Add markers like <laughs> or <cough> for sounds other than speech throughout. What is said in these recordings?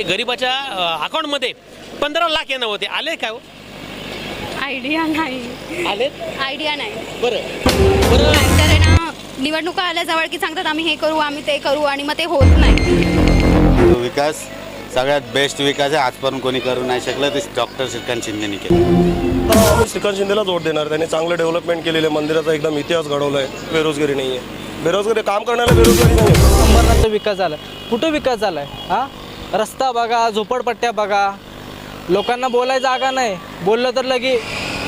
गरिबाच्या अकाउंटमध्ये पंधरा लाख येणं होते. आले काय हो? आयडिया नाही. आले? आयडिया नाही. बरं. बरं. नाहीतर आहे ना निवडणुका आल्याजवळ की सांगतात आम्ही हे करू आम्ही ते करू आणि मग ते होत नाही. तो विकास सगळ्यात बेस्ट विकास आहे. आजपर्यंत कोणी करू नाही शकलं ते डॉक्टर श्रीकांत शिंदेने केलं. तर आम्ही श्रीकांत शिंदेला जोड देणार. त्यांनी चांगलं डेव्हलपमेंट केलेलं आहे. मंदिराचा एकदम इतिहास घडवला आहे बेरोजगारी नाही आहे बेरोजगारी काम करण्याला बेरोजगारी नाही आहे अंबरनाथचा विकास झाला. कुठं विकास झालाय? हा? रस्ता बघा झोपडपट्ट्या बघा. लोकांना बोलायला जागा नाही. बोललं तर लगे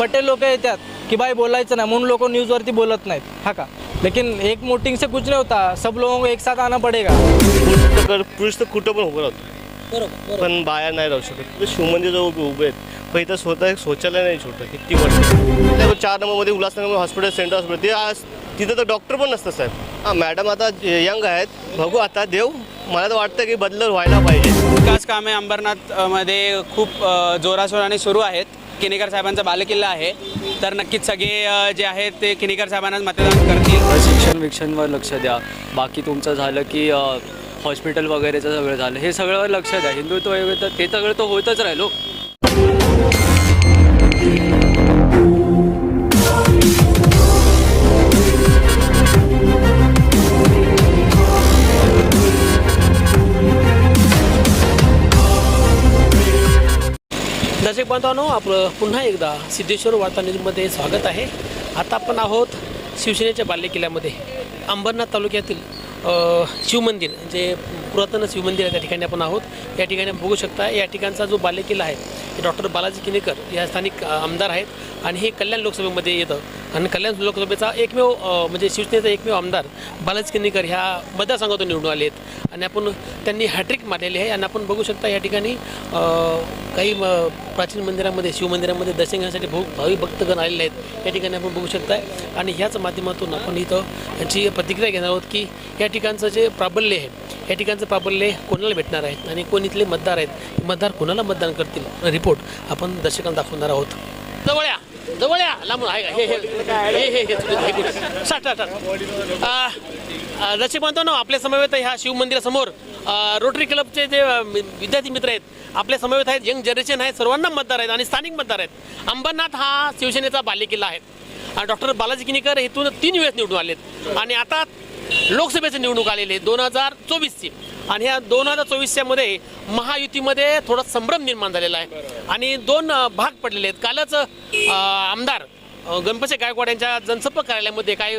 पटेल लोक येतात की बाई बोलायचं नाही म्हणून लोक न्यूजवरती बोलत नाहीत. हा का? लेकिन एक मोटिंग से कुछ नहीं होता. सब लोगों को एक साथ आना पडेगा. पुरुष तर पुरुष तर कुठं पण उभं राहतो. पण बाया नाही राहू शकत. शिवमंदिर जो उभे आहेत. पण इथं स्वतः एक शौचालय नाही छोटं किती वर्ष. चार नंबरमध्ये उल्हासनगर हॉस्पिटल सेंटर हॉस्पिटल. ते आज तिथं तर डॉक्टर पण नसतं साहेब. हां मॅडम आता यंग आहेत. बघू आता देव मला तर वाटतं की बदल व्हायला पाहिजे. विकास कामे अंबरनाथ अ, मध्ये खूप जोराशोराने सुरू आहेत. किनेकर साहेबांचा बालेकिल्ला आहे. तर नक्कीच सगळे जे आहेत ते किनेकर साहेबांनाच मतदान करतील. शिक्षण विक्षणवर लक्ष द्या. बाकी तुमचं झालं की हॉस्पिटल वगैरेचं सगळं झालं. हे सगळ्यावर लक्ष द्या. हिंदुत्व वगैरे ते सगळं तो होतच राहिलो बांधवांनो आपलं पुन्हा एकदा सिद्धेश्वर वार्ता न्यूजमध्ये स्वागत आहे. आता आपण आहोत शिवसेनेच्या बालेकिल्ल्यामध्ये अंबरनाथ तालुक्यातील शिवमंदिर जे पुरातन शिवमंदिर आहे त्या ठिकाणी आपण आहोत. या ठिकाणी बघू शकता या ठिकाणचा जो बालेकिल्ला आहे हे डॉक्टर बालाजी किनेकर या स्थानिक आमदार आहेत. आणि हे कल्याण लोकसभेमध्ये येतं. आणि कल्याण लोकसभेचा एकमेव म्हणजे शिवसेनेचा एकमेव आमदार बालाजी किनेकर ह्या मतदारसंघातून निवडून आले आहेत आणि आपण त्यांनी हॅट्रिक मारलेली आहे आणि आपण बघू शकता या ठिकाणी काही म, प्राचीन मंदिरामध्ये शिवमंदिरामध्ये दर्शन घेण्यासाठी भाऊ भाविक भक्तगण आलेले आहेत. या ठिकाणी आपण बघू शकताय आणि ह्याच माध्यमातून आपण इथं यांची प्रतिक्रिया घेणार आहोत की या ठिकाणचं जे प्राबल्य आहे या ठिकाणचं प्राबल्य कोणाला भेटणार आहेत आणि कोण इथले मतदार आहेत मतदार कोणाला मतदान करतील? रिपोर्ट आपण दर्शकांना दाखवणार आहोत. जवळ या. जवळ या. लांबून आहे का? हे हे हे हे हे साठ हे स्टार्ट स्टार्ट आपल्या समवेत ह्या शिवमंदिरासमोर रोटरी क्लबचे जे विद्यार्थी मित्र आहेत आपल्या समवेत आहेत यंग जनरेशन आहे सर्वांना मतदार आहेत आणि स्थानिक मतदार आहेत. अंबरनाथ हा शिवसेनेचा बालेकिल्ला आहे. डॉक्टर बालाजी किनीकर इथून तीन वेळेस निवडून आलेत. आणि आता लोकसभेची निवडणूक आलेली आहे दोन हजार चोवीसची. आणि ह्या दोन हजार चोवीसच्या मध्ये महायुतीमध्ये थोडा संभ्रम निर्माण झालेला आहे. आणि दोन भाग पडलेले आहेत. कालच आमदार गणपती गायकवाड यांच्या जनसंपर्क कार्यालयामध्ये काही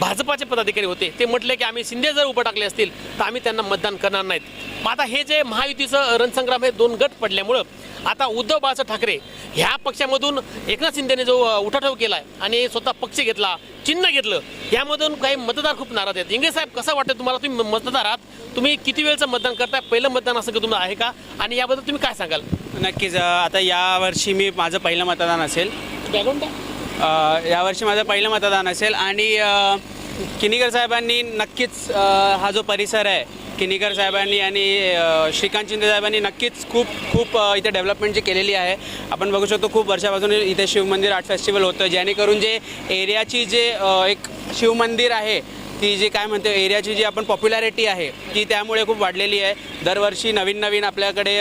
भाजपाचे पदाधिकारी होते. ते म्हटले की आम्ही शिंदे जर उभं टाकले असतील तर आम्ही त्यांना मतदान करणार नाहीत. आता हे जे महायुतीचं रणसंग्राम हे दोन गट पडल्यामुळं आता उद्धव बाळासाहेब ठाकरे ह्या पक्षामधून एकनाथ शिंदेने जो उठाठेव केला आहे आणि स्वतः पक्ष घेतला चिन्ह घेतलं यामधून काही मतदार खूप नाराज आहेत. इंग्रज साहेब कसं वाटतं तुम्हाला? तुम्ही मतदार आहात तुम्ही किती वेळचं मतदान करताय? पहिलं मतदान असं का तुम्हाला आहे का? आणि याबद्दल तुम्ही काय सांगाल? नक्कीच आता यावर्षी मी माझं पहिलं मतदान असेल. यावर्षी माझं पहिलं मतदान असेल आणि किनीकर साहेबांनी नक्कीच हा जो परिसर आहे किनीकर साहेबांनी आणि श्रीकांत शिंदे साहेबांनी नक्कीच खूप खूप इथे डेव्हलपमेंट जी केलेली आहे. आपण बघू शकतो खूप वर्षापासून इथे शिवमंदिर आर्ट फेस्टिवल होतं जेणेकरून जे एरियाची जे एक शिवमंदिर आहे ती जी काय म्हणते एरियाची जी आपण पॉप्युलॅरिटी आहे ती त्यामुळे खूप वाढलेली आहे. दरवर्षी नवीन नवीन आपल्याकडे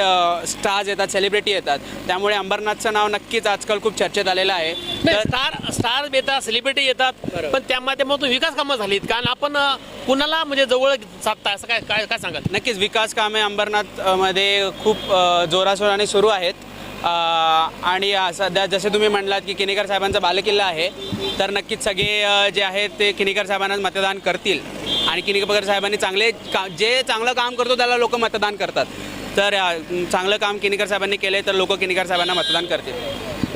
स्टार्स येतात सेलिब्रिटी येतात. त्यामुळे अंबरनाथचं नाव नक्कीच आजकाल खूप चर्चेत आलेलं आहे. स्टार स्टार येतात सेलिब्रिटी येतात पण त्या माध्यमातून विकास कामं झालीत. कारण आपण कुणाला म्हणजे जवळ साधताय असं काय काय काय सांगाल? नक्कीच विकास कामे अंबरनाथमध्ये खूप जोराशोराने सुरू आहेत. आणि सध्या जसे तुम्ही म्हणलात की किनेकर साहेबांचा बालेकिल्ला आहे तर नक्कीच सगळे जे आहेत ते किनेकर साहेबांनाच मतदान करतील. आणि किनेकर साहेबांनी चांगले का जे चांगलं काम करतो त्याला लोक मतदान करतात. तर चांगलं काम किनेकर साहेबांनी केले तर लोक किनेकर साहेबांना मतदान करतील.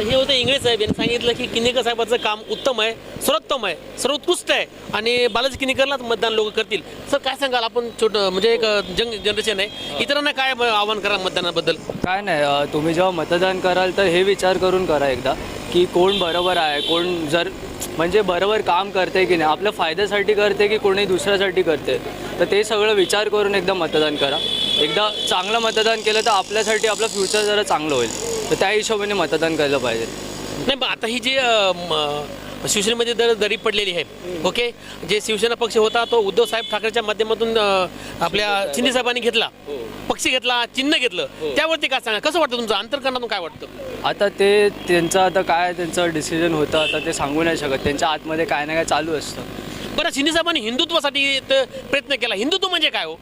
तर हे होतं इंगळे साहेब. यांनी सांगितलं की किनेकर साहेबाचं काम उत्तम आहे सर्वोत्तम आहे सर्वोत्कृष्ट आहे आणि बालाजी किनेकरलाच मतदान लोक करतील. सर काय सांगाल? आपण छोटं म्हणजे एक जंग जनरेशन आहे. इतरांना काय आव्हान करा मतदानाबद्दल? काय नाही तुम्ही जेव्हा मतदान कराल तर हे विचार करून करा एकदा की कोण बरोबर आहे कोण जर म्हणजे बरोबर काम करते की नाही आपल्या फायद्यासाठी करते की कोणी दुसऱ्यासाठी करते? तर ते सगळं विचार करून एकदा मतदान करा. एकदा चांगलं मतदान केलं तर आपल्यासाठी आपलं फ्युचर जरा चांगलं होईल. तर त्या हिशोबाने मतदान केलं पाहिजे. नाही मग आता ही जी अ, म, शिवसेनेमध्ये दर दरी पडलेली आहे ओके? जे शिवसेना पक्ष होता तो उद्धव साहेब ठाकरेच्या माध्यमातून अं, आपल्या शिंदे साहेबांनी घेतला पक्ष घेतला चिन्ह घेतलं त्यावरती काय सांगा? कसं वाटतं तुमचं? अंतर्करणातून काय वाटतं? आता ते त्यांचं आता काय त्यांचं डिसिजन होतं आता ते सांगू नाही शकत. त्यांच्या आतमध्ये काय ना काय चालू असतं. बरं शिंदे साहेबांनी हिंदुत्वासाठी त- प्रयत्न केला. हिंदुत्व म्हणजे काय हो?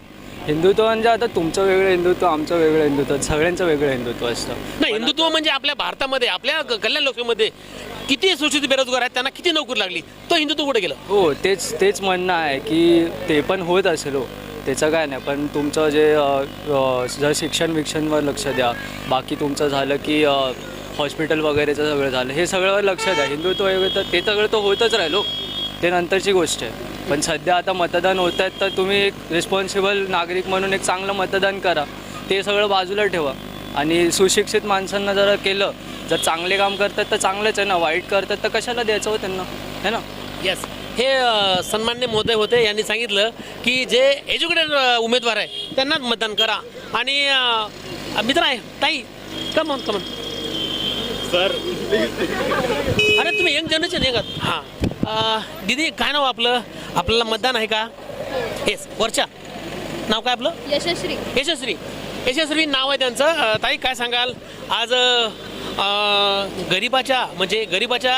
हिंदुत्व म्हणजे आता तुमचं वेगळं हिंदुत्व आमचं वेगळं हिंदुत्व सगळ्यांचं वेगळं हिंदुत्व असतं. नाही हिंदुत्व म्हणजे आपल्या भारतामध्ये आपल्या क- कल्याण लोकसभेमध्ये किती सुशिक्षित बेरोजगार आहेत त्यांना किती नोकरी लागली तो हिंदुत्व कुठे गेलं? हो तेच तेच म्हणणं आहे की ते पण होत असेल हो. त्याचं काय नाही पण तुमचं जे अ, अ, जर शिक्षण विक्षणवर लक्ष द्या बाकी तुमचं झालं की अ, हॉस्पिटल वगैरेचं सगळं झालं हे सगळ्यावर लक्ष द्या. हिंदुत्व वगैरे तर ते सगळं तर होतच राहिलो ते नंतरची गोष्ट आहे. पण सध्या आता मतदान होत आहेत तर तुम्ही एक रिस्पॉन्सिबल नागरिक म्हणून एक चांगलं मतदान करा. ते सगळं बाजूला ठेवा. आणि सुशिक्षित माणसांना जर केलं जर चांगले काम करतात तर चांगलंच आहे ना. वाईट करतात तर कशाला द्यायचं हो त्यांना? है ना? येस हे सन्मान्य महोदय होते यांनी सांगितलं की जे एज्युकेटेड उमेदवार आहे त्यांनाच मतदान करा. आणि मित्र आहे ताई कमन कमन सर अरे तुम्ही यंग जनरेशन आहे का? हां. दीदी काय नाव आपलं? आपल्याला मतदान आहे का? येस वरच्या. नाव काय आपलं? यशस्वी यशस्वी यशस्वी नाव आहे त्यांचं. ताई काय सांगाल? आज गरिबाच्या म्हणजे गरिबाच्या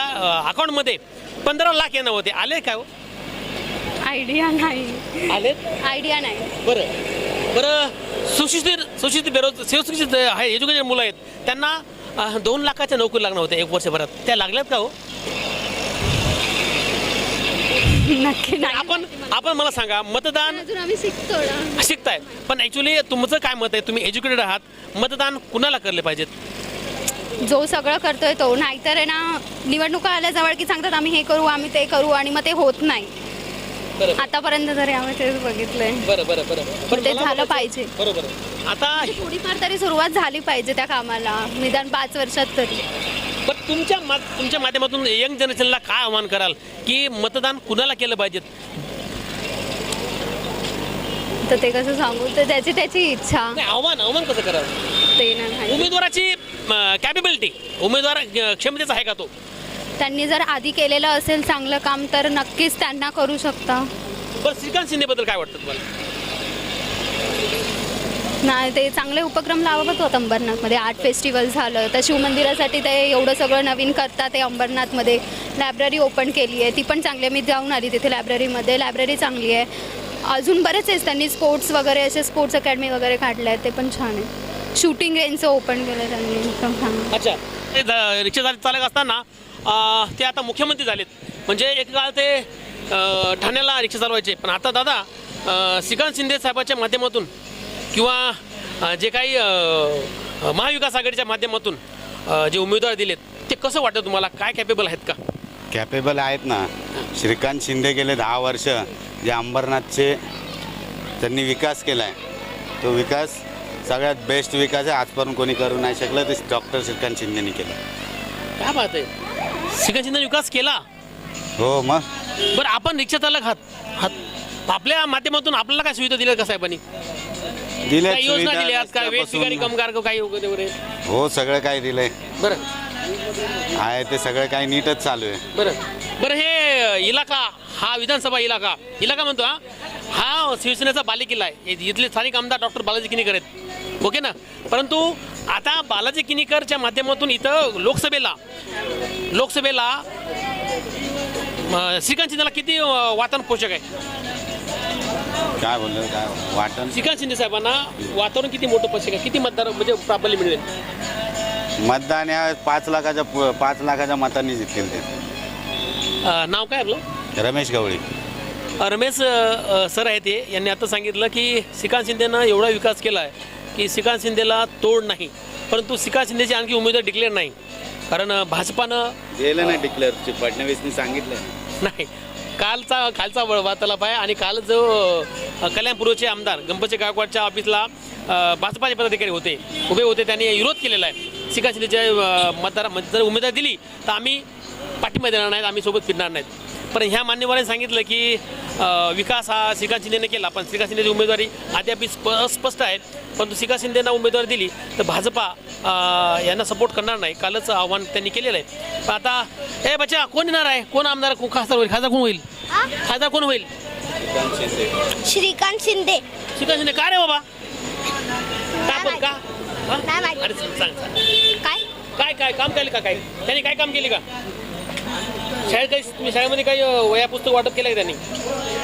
अकाउंटमध्ये पंधरा लाख येणं होते. आले काय हो? आयडिया नाही. आले? आयडिया नाही. बरं. बरं सुशिक्षित सुशिक्षित बेरोज सुशिक्षित आहे एज्युकेटेड मुलं आहेत. त्यांना दोन लाखाच्या नोकरी लागणार होत्या एक वर्षभरात. त्या लागल्यात का हो? नक्की नाही आपण आपण मला सांगा मतदान अजून आम्ही शिकतो ना. शिकताय. पण ॲक्च्युली तुमचं काय मत आहे? तुम्ही एज्युकेटेड आहात. मतदान कुणाला करले पाहिजेत? जो सगळं करतोय तो. नाहीतर आहे ना निवडणुका आल्या जवळ की सांगतात आम्ही हे करू आम्ही ते करू आणि मग ते होत नाही. बरं आतापर्यंत तरी आम्ही तेच बघितलंय. बरं बरं बरं पण ते मला झालं म्हणायचं- पाहिजे. बरोबर. आता थोडीफार तरी सुरुवात झाली पाहिजे त्या कामाला. निदान पाच वर्षात तरी. पण तुमच्या मा तुमच्या माध्यमातून यंग जनरेशनला काय आव्हान कराल? की मतदान कुणाला केलं पाहिजेत? तर ते कसं सांगू? तर त्याची त्याची इच्छा. नाही आव्हान आव्हान कसं कराल ते नाही. उमेदवाराची कॅपेबिलिटी उमेदवार अ, क्षमतेचा आहे का तो? त्यांनी जर आधी केलेलं असेल चांगलं काम तर नक्कीच त्यांना करू शकता. बरं श्रीकांत शिंदेबद्दल काय वाटतं तुम्हाला? नाही ते चांगले उपक्रम लावत होत अंबरनाथमध्ये. आर्ट फेस्टिवल झालं तर शिवमंदिरासाठी ते एवढं सगळं नवीन करतात ते अंबरनाथमध्ये. लायब्ररी ओपन केली आहे ती पण चांगली आहे. मी जाऊन आली तिथे लायब्ररीमध्ये लायब्ररी चांगली आहे. अजून बरेच आहेत त्यांनी स्पोर्ट्स वगैरे असे स्पोर्ट्स अकॅडमी वगैरे काढले आहेत ते पण छान आहे. शूटिंग रेंजचं ओपन केलं त्यांनी छान अच्छा. ते द- रिक्षा चालक असताना ते आता मुख्यमंत्री झालेत. म्हणजे एक काळ ते ठाण्याला रिक्षा चालवायचे. पण आता दादा श्रीकांत शिंदे साहेबाच्या माध्यमातून किंवा जे काही महाविकास आघाडीच्या माध्यमातून जे उमेदवार दिलेत ते कसं वाटतं तुम्हाला? काय कॅपेबल आहेत का? कॅपेबल आहेत ना. श्रीकांत शिंदे गेले दहा वर्ष जे अंबरनाथचे त्यांनी विकास केला आहे तो विकास सगळ्यात बेस्ट विकास आहे. आजपर्यंत कोणी करू नाही शकलं ते डॉक्टर श्रीकांत शिंदेनी केलं. काय बात आहे. श्रीकांत शिंदे विकास केला. हो मग? बरं आपण रिक्षा चालक आहात. हात आपल्या माध्यमातून आपल्याला काय सुविधा दिल्या का साहेबांनी? दिले काय योजना दिल्यात काय वेगवेगळी कामगार काही वगैरे वगैरे? हो सगळं काही दिलंय. बरं. आहे ते सगळं काही नीटच चालू आहे. बरं. बरं हे इलाका हा विधानसभा इलाका. इलाका म्हणतो हा. हा शिवसेनेचा बालेकिल्ला आहे. हे इथले स्थानिक आमदार डॉक्टर बालाजी किनीकर आहेत. ओके ना? परंतु आता बालाजी किनीकरच्या माध्यमातून इथं लोकसभेला लोकसभेला अं, श्रीकांत शिंदेला किती अं, वातावरण पोषक आहे? काय बोललं काय वाटण? श्रीकांत शिंदे साहेबांना वातावरण किती मोठं आहे किती मतदार म्हणजे प्राबल्य मिळेल मतदान या पाच लाखाच्या पु- पाच लाखाच्या मतांनी जिंकले ते. अं, नाव काय आपलं? रमेश गवळी. रमेश अ, सर आहेत ते यांनी आता सांगितलं की श्रीकांत शिंदेनं एवढा विकास केला आहे की श्रीकांत शिंदेला तोड नाही. परंतु श्रीकांत शिंदेचे आणखी उमेदवार डिक्लेअर नाही. कारण अ, भाजपानं गेलं ना डिक्लेअर फडणवीसनी सांगितलं नाही. कालचा कालचा व- वार्तालाप आहे आणि काल जो अ, कल्याणपूर्वचे आमदार गणपती गायकवाडच्या ऑफिसला भाजपाचे पदाधिकारी होते उभे होते त्यांनी विरोध केलेला आहे. श्रीकांत शिंदेच्या मतदार मत- जर उमेदवार दिली तर आम्ही पाठिंबा देणार नाहीत आम्ही सोबत फिरणार नाहीत. पण ह्या मान्यवरांनी सांगितलं की विकास हा श्रीकांत शिंदेने केला पण श्रीकांत शिंदेची उमेदवारी अद्याप स्प स्पष्ट आहे. परंतु श्रीकांत शिंदेना उमेदवारी दिली तर भाजपा यांना सपोर्ट करणार नाही. कालच आव्हान त्यांनी केलेलं आहे. पण आता ए बच्चा कोण येणार आहे? कोण आमदार खासदार होईल? खासदार कोण होईल? खासदार कोण होईल? श्रीकांत शिंदे. श्रीकांत शिंदे. का रे बाबा? का पण का? हा? नाही माहिती. अरे सांग सांग सांग. काय? काय काय? काम केलं का काय? त्यांनी काय काम केले का? शाळेत काही तुम्ही शाळेमध्ये काही अ, वया पुस्तक वाटप केलं का त्यांनी?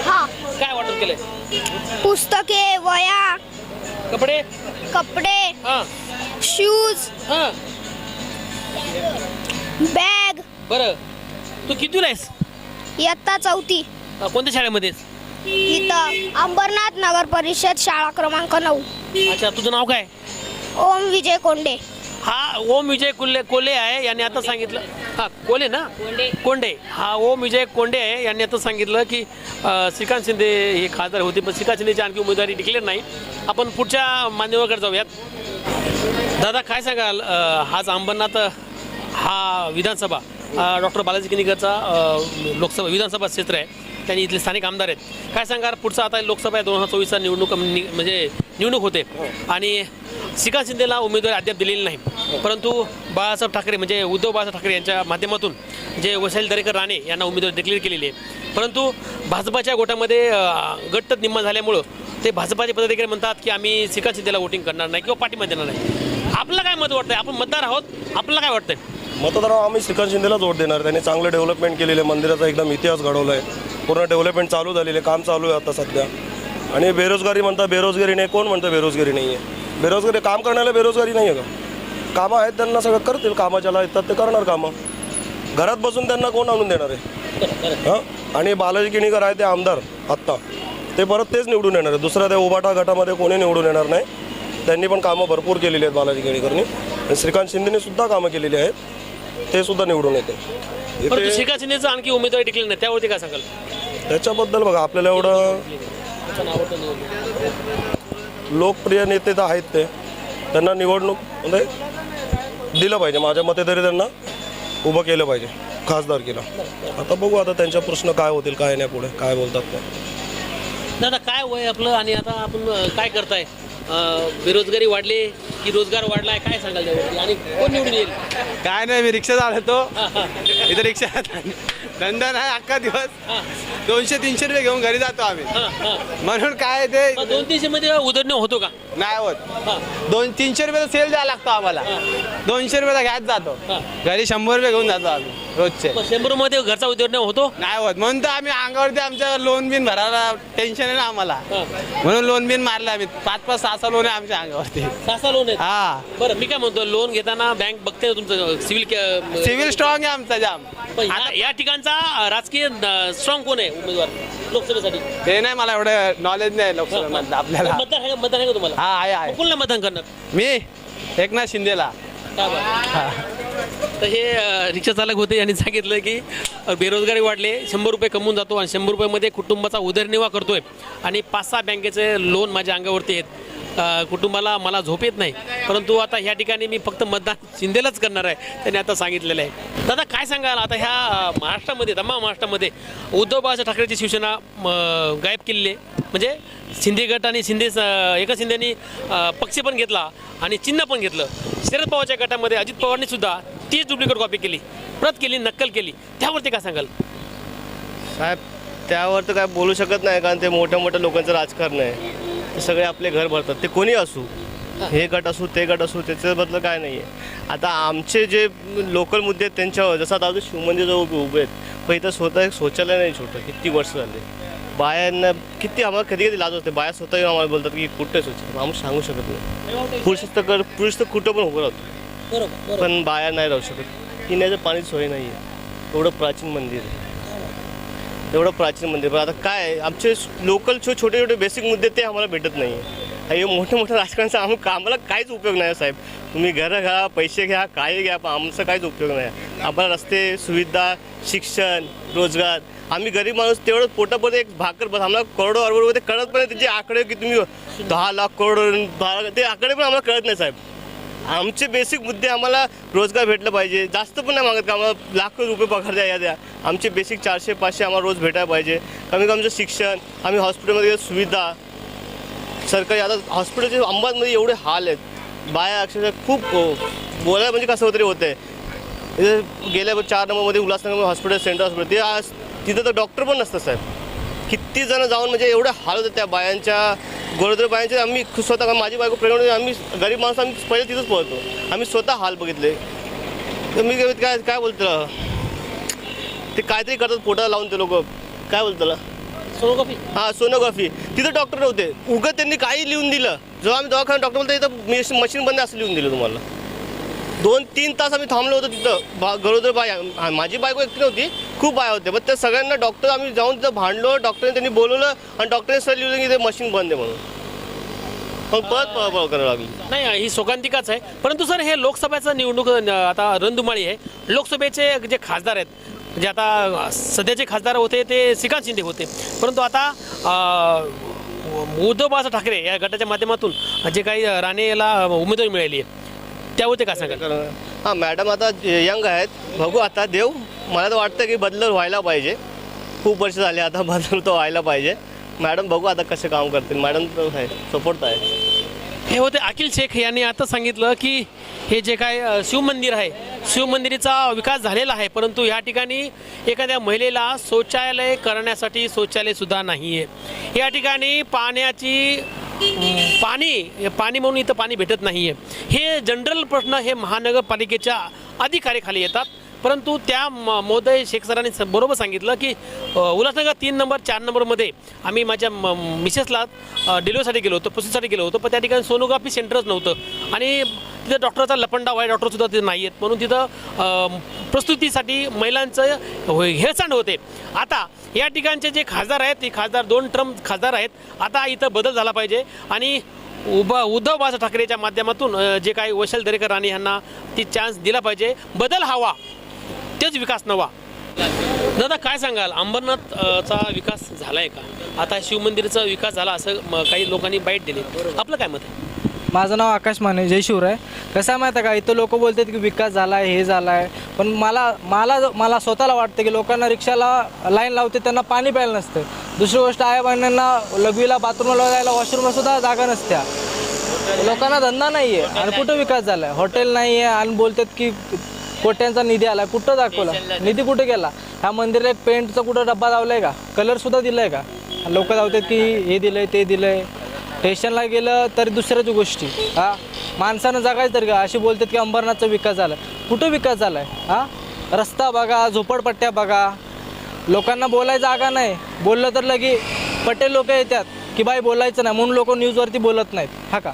हा. काय वाटप केलंय? पुस्तके वया कपडे? कपडे. हां. शूज. हां. बॅग. बरं. तू कितीला आहेस? इयत्ता चौथी. अ, कोणत्या शाळेमध्ये? इथं अंबरनाथ नगर परिषद शाळा क्रमांक नऊ. अच्छा तुझं नाव काय? ओम विजय कोंडे. हा ओम विजय कोल्हे कोल्हे आहे यांनी आता सांगितलं. हा कोल्हे ना? कोंडे. कोंडे. हा ओम विजय कोंडे आहे यांनी आता सांगितलं की अ, श्रीकांत शिंदे हे खासदार होते पण श्रीकांत शिंदेची आणखी उमेदवारी डिक्लेअर नाही. आपण पुढच्या मान्यवराकडे जाऊयात. दादा काय सांगाल? अ, आज अंबरनाथ हा विधानसभा. डॉक्टर बालाजी किनीकरचा लोकसभा विधानसभा क्षेत्र आहे. त्यांनी इथले स्थानिक आमदार आहेत. काय सांगा पुढचा आता लोकसभा आहे दोन हजार चोवीसचा निवडणूक म्हणजे निवडणूक होते. आणि श्रीकांत शिंदेला उमेदवारी अद्याप दिलेली नाही. परंतु बाळासाहेब ठाकरे म्हणजे उद्धव बाळासाहेब ठाकरे यांच्या माध्यमातून जे वैशाली दरेकर राणे यांना उमेदवारी डिक्लेअर केलेली आहे. परंतु भाजपाच्या गोटामध्ये अ, निम्मा झाल्यामुळं ते भाजपाचे पदाधिकारी म्हणतात की आम्ही श्रीकांत शिंदेला वोटिंग करणार नाही किंवा पाठिंबा देणार नाही. आपलं काय मत वाटतंय? आपण मतदार आहोत आपल्याला काय वाटतंय? मतदारांना आम्ही श्रीकांत शिंदेला जोड देणार. त्यांनी चांगलं डेव्हलपमेंट केलेलं आहे. मंदिराचा एकदम इतिहास घडवला आहे पूर्ण डेव्हलपमेंट चालू झालेलं काम चालू आहे आता सध्या. आणि बेरोजगारी म्हणता बेरोजगारी नाही. कोण म्हणतं बेरोजगारी नाही आहे? बेरोजगारी काम करण्याला बेरोजगारी नाही आहे का? कामं आहेत त्यांना सगळं करतील. कामं ज्याला येतात ते करणार कामं. घरात बसून त्यांना कोण आणून देणार आहे? हां? आणि बालाजी किणीकर आहे ते आमदार आत्ता. ते परत तेच निवडून येणार आहे. दुसऱ्या त्या उबाटा गटामध्ये कोणी निवडून येणार नाही. त्यांनी पण कामं भरपूर केलेली आहेत बालाजी किणीकरनी आणि श्रीकांत शिंदेने सुद्धा कामं केलेली आहेत. ते सुद्धा निवडून येते. परंतु इथे आणखी उमेदवारी डिक्लेअर नाही त्यावरती काय सांगाल? त्याच्याबद्दल बघा आपल्याला एवढं लोकप्रिय नेते तर आहेत ते. त्यांना निवडणूक म्हणजे दिलं पाहिजे. माझ्या मते तरी त्यांना उभं केलं पाहिजे खासदार केला आता बघू आता त्यांच्या प्रश्न काय होतील काय नाही पुढे काय बोलतात ते. दादा काय वय आपलं आणि आता आपण अं, काय करताय? बेरोजगारी वाढली की रोजगार वाढलाय काय सांगाल त्यावरती? आणि कोण निवडून येईल? काय नाही मी रिक्षा चालवतो. इथं रिक्षा धंदा नाही अख्खा दिवस दोनशे तीनशे रुपये घेऊन घरी जातो आम्ही. म्हणून काय ते दोन तीनशे मध्ये उदरनिर्वाह होतो का? नाही होत. दोन तीनशे रुपयाचा सेल द्यावा लागतो आम्हाला. दोनशे रुपयाचा घ्यायच जातो. घरी शंभर रुपये घेऊन जातो आम्ही रोजचे. शंभरमध्ये घरचा उदरनिर्वाह होतो? नाही होत. म्हणून तर आम्ही अंगावरती आमच्या लोन बिन भरायला टेन्शन आहे ना आम्हाला. म्हणून लोन बिन मारलं आम्ही. पाच पाच सहा सहा लोन आहे आमच्या अंगावरती. सहा लोन आहेत हा. बरं मी काय म्हणतो लोन घेताना बँक बघते ना तुमचं सिव्हिल सिव्हिल स्ट्रॉंग आहे आमचा जाम. पण या- या ठिकाणचा राजकीय स्ट्रॉंग कोण आहे उमेदवार लोकसभेसाठी? ते नाही मला एवढं नॉलेज नाही लोकसभेमधलं आपल्याला. मतदान आहे का- मतदान आहे का तुम्हाला? हा आहे आहे. कोणला मतदान करणार? मी? एकनाथ शिंदेला. बरं? तर हे अ, रिक्षा चालक होते यांनी सांगितलं की अ, बेरोजगारी वाढले शंभर रुपये कमवून जातो आणि शंभर रुपयामध्ये कुटुंबाचा उदरनिर्वाह करतोय. आणि पाच सहा बँकेचे लोन माझ्या अंगावरती आहेत. कुटुंबाला मला झोप येत नाही. परंतु आता ह्या ठिकाणी मी फक्त मतदान शिंदेलाच करणार आहे त्यांनी आता सांगितलेलं आहे. दादा काय सांगाल? आता ह्या महाराष्ट्रामध्ये तमाम महाराष्ट्रामध्ये उद्धव बाळासाहेब ठाकरेची शिवसेना गायब केलेली आहे. म्हणजे शिंदे गट आणि शिंदे एका शिंदेनी पक्ष पण घेतला आणि चिन्ह पण घेतलं. शरद पवारच्या गटामध्ये अजित पवारने सुद्धा तीच डुप्लिकेट कॉपी केली. प्रत केली नक्कल केली. त्यावरती काय सांगाल? साहेब त्यावर तर काय बोलू शकत नाही कारण ते मोठ्या मोठ्या लोकांचं राजकारण आहे. ते सगळे आपले घर भरतात. ते कोणी असू? हे. गट असू ते गट असू त्याच्याबद्दल काय नाही आहे आता आमचे जे लोकल मुद्दे आहेत त्यांच्यावर जसं आता आमचे शिवमंदिर जवळ उभे आहेत पण इथं स्वतः एक शौचालय नाही छोटं किती वर्ष झाले. बायांना किती आम्हाला कधी कधी लाज होते बाया स्वतः येऊन आम्हाला बोलतात की कुठे शौचालय? आम्ही सांगू शकत नाही. पुरुष तर कर पुरुष तर कुठं पण उभं राहतो. पण बाया नाही राहू शकत. पिण्याचं पाणी सोय नाही आहे एवढं प्राचीन मंदिर आहे. एवढं प्राचीन मंदिर. पण आता काय आहे, आमचे लोकल छो छोटे छोटे बेसिक मुद्दे ते आम्हाला भेटत नाही हे मोठं मोठं राजकारणाचा आम्ही आम्हाला काहीच उपयोग नाही साहेब. तुम्ही घरं घ्या पैसे घ्या काही घ्या पण आमचा काहीच उपयोग नाही आम्हाला रस्ते सुविधा शिक्षण रोजगार. आम्ही गरीब माणूस तेवढं पोटापर्यंत एक भाकर बस. आम्हाला करोडो अरबो कळत पण नाही त्याचे आकडे की तुम्ही दहा लाख करोड बारा ते आकडे पण आम्हाला कळत नाही साहेब. आमचे बेसिक मुद्दे आम्हाला रोजगार भेटलं पाहिजे. जास्त पण नाही मागत का? आम्हाला लाखो रुपये पगार द्या या द्या. आमचे बेसिक चारशे पाचशे आम्हाला रोज भेटायला पाहिजे. कमी कमीचं शिक्षण आम्ही हॉस्पिटलमध्ये सुविधा. सरकारी आता हॉस्पिटलचे अंबाजमध्ये एवढे हाल आहेत. बाया अक्षरशः खूप बोलायला म्हणजे कसं तरी होतं आहे गेल्या चार नंबरमध्ये उल्हासनगर हॉस्पिटल सेंटर हॉस्पिटल ते आज तिथं तर डॉक्टर पण नसतं साहेब. किती जण जाऊन म्हणजे एवढे हाल होते त्या बायांच्या गरोदर बायांचे आम्ही स्वतः माझी बायको प्रेग्नंट होती आम्ही गरीब माणसं आम्ही पहिले तिथंच पळतो. आम्ही स्वतः हाल बघितले. तर मी काय काय बोलतो? ते काहीतरी करतात पोटाला लावून ते लोक. काय बोलतो सोनोग्राफी. हां सोनोग्राफी. तिथं डॉक्टर नव्हते. उगत त्यांनी काही लिहून दिलं. जेव्हा आम्ही दवाखान्यात डॉक्टर बोलतो इथं मशीन मशीन बंद असं लिहून दिलं तुम्हाला. दोन तीन तास आम्ही थांबलो होतो तिथं. बा गरोदर बाय माझी बायको एकटी नव्हती खूप बाया होते पण त्या सगळ्यांना डॉक्टर आम्ही जाऊन तिथं भांडलो डॉक्टरने त्यांनी बोलवलं आणि डॉक्टरने सर लिहिलं की ते मशीन बंद आहे म्हणून. मग परत पळपळ करायला लागली. नाही ही शोकांतिकाच आहे. परंतु सर हे लोकसभेचं निवडणूक आता रणधुमाळी आहे. लोकसभेचे जे खासदार आहेत जे आता सध्याचे खासदार होते ते श्रीकांत शिंदे होते. परंतु आता उद्धव बाळासाहेब ठाकरे या गटाच्या माध्यमातून जे काही राणे याला उमेदवारी मिळाली आहे. त्यावर ते काय सांगाल? हां मॅडम आता यंग आहेत. बघू आता देव मला तर वाटतं की बदल व्हायला पाहिजे. खूप वर्ष झाले आता <laughs> बदल तो व्हायला पाहिजे. मॅडम बघू आता कसं काम करतील. मॅडम तर आहे सपोर्ट आहे. हे होते अखिल शेख यांनी आता सांगितलं की हे जे काय शिवमंदिर आहे शिवमंदिराचा विकास झालेला आहे परंतु या ठिकाणी एखाद्या महिलेला शौचालय करण्यासाठी शौचालय सुद्धा नाही आहे या ठिकाणी पाण्याची पाणी पाणी म्हणून इथं पाणी भेटत नाही आहे हे जनरल प्रश्न हे महानगरपालिकेच्या अधिकाऱ्याखाली येतात. परंतु त्या म- मोदय शेख सरांनी स- बरोबर सांगितलं की उल्हासनगर तीन नंबर चार नंबरमध्ये आम्ही माझ्या म- मिसेसला डिलिव्हरीसाठी गेलो होतो प्रोसेससाठी गेलो होतो पण त्या ठिकाणी सोनोग्राफी सेंटरच नव्हतं. आणि तिथं डॉक्टरचा लपंडा आहे डॉक्टरसुद्धा तिथे नाही आहेत म्हणून तिथं प्रस्तुतीसाठी महिलांचं होय- हेळसांड होते. आता या ठिकाणचे जे खासदार आहेत ते खासदार दोन ट्रम्प खासदार आहेत. आता इथं बदल झाला पाहिजे. आणि उभा उद्धव बाळासाहेब ठाकरेच्या माध्यमातून जे काही वैशाल दरेकर राणे यांना ती चान्स दिला पाहिजे. बदल हवा. तेच विकास नवा. दादा काय सांगाल? अंबरनाथचा विकास झाला आहे का? आता शिवमंदिरचा विकास झाला असं काही लोकांनी बाईट दिली आपलं काय मत आहे? माझं नाव आकाश माने जय शिवराय. कसं आहे माहिती आहे का? इथं लोक बोलतात की विकास झाला आहे हे झाला आहे पण मला मला मला स्वतःला वाटतं की लोकांना रिक्षाला लाईन लावते त्यांना पाणी प्यायला नसतं. दुसरी गोष्ट आई बहिणींना लघवीला बाथरूमला जायला वॉशरूमला सुद्धा जागा नसत्या. लोकांना धंदा नाही आहे आणि कुठं विकास झाला आहे हॉटेल नाही आहे आणि बोलतात की कोट्यांचा निधी आला कुठं दाखवला? निधी कुठे गेला? ह्या मंदिरला एक पेंटचा कुठं डब्बा लावलाय का? कलरसुद्धा दिला दिलाय का? लोक लावतात की हे दिलंय ते दिलंय. स्टेशनला गेलं तरी दुसऱ्याच गोष्टी. हा? माणसानं जगायचं तर का? अशी बोलतात की अंबरनाथचा विकास झाला कुठं विकास झाला आहे हा? रस्ता बघा झोपडपट्ट्या बघा. लोकांना बोलायला जागा नाही. बोललं तर लगे पटेल लोक येतात की बाई बोलायचं नाही म्हणून लोक न्यूजवरती बोलत नाहीत. हा का?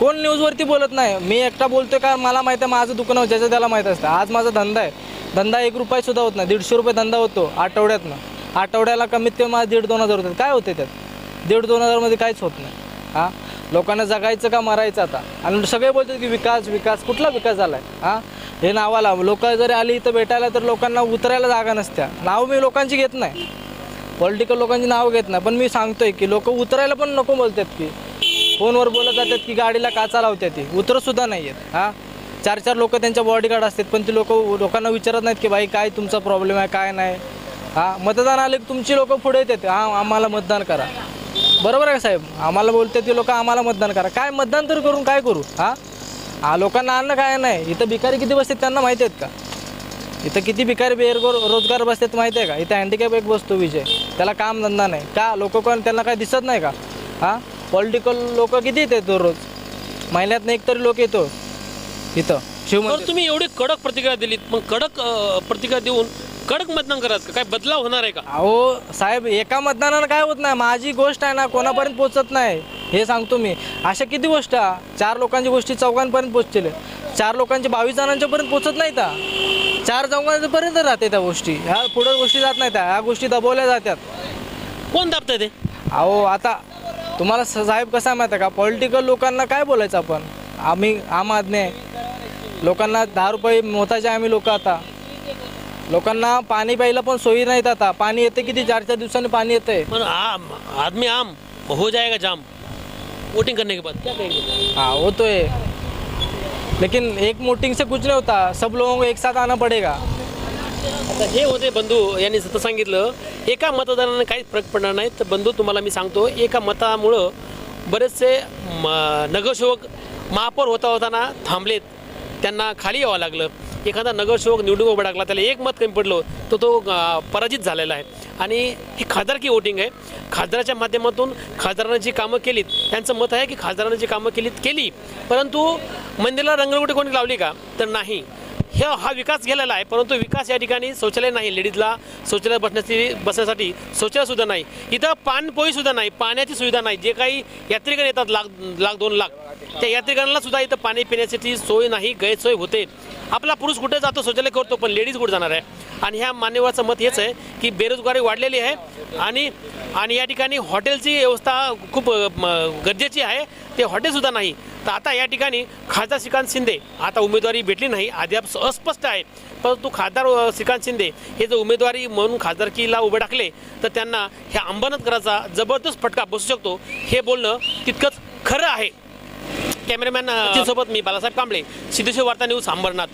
कोण न्यूजवरती बोलत नाही? मी एकटा बोलतोय का? मला माहिती आहे माझं दुकान ज्याचं त्याला माहीत असतं. आज माझा धंदा आहे. धंदा एक रुपयासुद्धा होत नाही. दीडशे रुपये धंदा होतो आठवड्यातनं. आठवड्याला कमीत कमी माझं दीड दोन हजार होतात. काय होते त्यात? दीड दोन हजारमध्ये काहीच होत नाही. हां? लोकांना जगायचं का मरायचं आता? आणि सगळे बोलतात की विकास विकास. कुठला विकास झाला आहे हां? हे नावाला. लोक जरी आली इथं भेटायला तर लोकांना उतरायला जागा नसत्या. नाव मी लोकांची घेत नाही. पॉलिटिकल लोकांची नाव घेत नाही. पण मी सांगतोय की लोक उतरायला पण नको बोलतात की. फोनवर बोलत जातात की गाडीला काचा लावतात ती. उतरतसुद्धा नाही आहेत हां? चार चार लोक त्यांच्या बॉडीगार्ड असतात. पण ती लोक लोकांना विचारत नाहीत की बाई काय तुमचा प्रॉब्लेम आहे? काय नाही? हां? मतदान आले की तुमची लोक पुढे येतात. हां आम्हाला मतदान करा. बरोबर आहे का साहेब? आम्हाला बोलतात ते लोक आम्हाला मतदान करा. काय मतदान तर करून काय करू? हां? हा लोकांना अन्न काय नाही. इथं भिकारी किती बसतात त्यांना माहिती आहेत का? इथं किती भिकारी बेरोजगार रोजगार बसतात माहिती आहे का? इथं हँडिकॅप एक बसतो विजय. त्याला काम धंदा नाही. का? लोक कोण? त्यांना काय दिसत नाही का? हां? पॉलिटिकल लोक किती येतात दररोज महिन्यातनं एक तरी लोक येतो. इथं. शिवमंदिर. तुम्ही एवढी कडक प्रतिक्रिया दिलीत. मग कडक प्रतिक्रिया देऊन कडक मतदान करत का? काय बदलाव होणार आहे का? अहो साहेब एका मतदानानं काय होत नाही? माझी गोष्ट आहे ना कोणापर्यंत पोचत नाही हे सांगतो मी. अशा किती गोष्ट आहे? चार लोकांची गोष्टी चौघांपर्यंत पोचतील चार लोकांची बावीस जणांच्या पर्यंत पोचत नाही का चार चौघांपर्यंत राहते त्या गोष्टी. ह्या पुढे गोष्टी जात नाही त्या ह्या गोष्टी दबवल्या जातात. कोण दाबतंय ते? अहो आता तुम्हाला स- साहेब कसा माहिती आहे का? पॉलिटिकल लोकांना काय बोलायचं आपण? आम्ही आम आदमी आहे. लोकांना दहा रुपये मोताचे आम्ही लोक आता. लोकांना पाणी प्यायला पण सोयी नाहीत आता. पाणी येते किती? चार चार दिवसांनी पाणी येते पण आम आदमी आम हो जाएगा जाम. वोटिंग करने के बाद. क्या कहेंगे? हा होतोय. लेकिन एक वोटिंग से कुछ नहीं होता. सब लोगों को एक साथ आना पड़ेगा. आता हे होते बंधू यांनी सतत सांगितलं एका मतदाराने काहीच फरक पडणार नाही. तर बंधू तुम्हाला मी सांगतो एका मतामुळं बरेचसे म- नगरसेवक महापौर होता होताना थांबलेत. त्यांना खाली यावं लागलं. एखादा नगरसेवक निवडून उभा टाकला त्याला एक मत कमी पडलं तर तो पराजित झालेला आहे. आणि ही खासदारकी वोटिंग आहे. खासदाराच्या माध्यमातून खासदारानं जी कामं केलीत त्यांचं मत आहे की खासदारानं जी कामं केलीत केली. परंतु मंदिराला रंगरगोटी कोणी लावली का? तर नाही. हे हा विकास गेलेला आहे परंतु विकास या ठिकाणी शौचालय नाही. लेडीजला शौचालय बसण्यासाठी बसण्यासाठी शौचालयसुद्धा नाही. इथं पाणपोईसुद्धा नाही पाण्याची सुविधा नाही. जे काही यात्रेकडे येतात लाख लाख दोन लाख त्या यात्रेकरांना सुद्धा इथं पाणी पिण्यासाठी सोय नाही गैरसोय होते. आपला पुरुष कुठे जातो शौचालय करतो पण लेडीज कुठे जाणार आहे? आणि ह्या मान्यवराचं मत हेच आहे की बेरोजगारी वाढलेली आहे आणि आणि या ठिकाणी हॉटेलची व्यवस्था खूप म, गरजेची आहे. ते हॉटेलसुद्धा नाही. तर आता या ठिकाणी खासदार श्रीकांत शिंदे आता उमेदवारी भेटली नाही अद्याप अस्पष्ट आहे. परंतु खासदार श्रीकांत शिंदे हे जर उमेदवारी म्हणून खासदारकीला उभे टाकले तर त्यांना ह्या अंबरनाथकराचा जबरदस्त फटका बसू शकतो. हे बोलणं तितकंच खरं आहे. कॅमेरामॅन सोबत मी बालासाहेब कांबळे सिद्धेश्वर वार्ता न्यूज अंबरनाथ.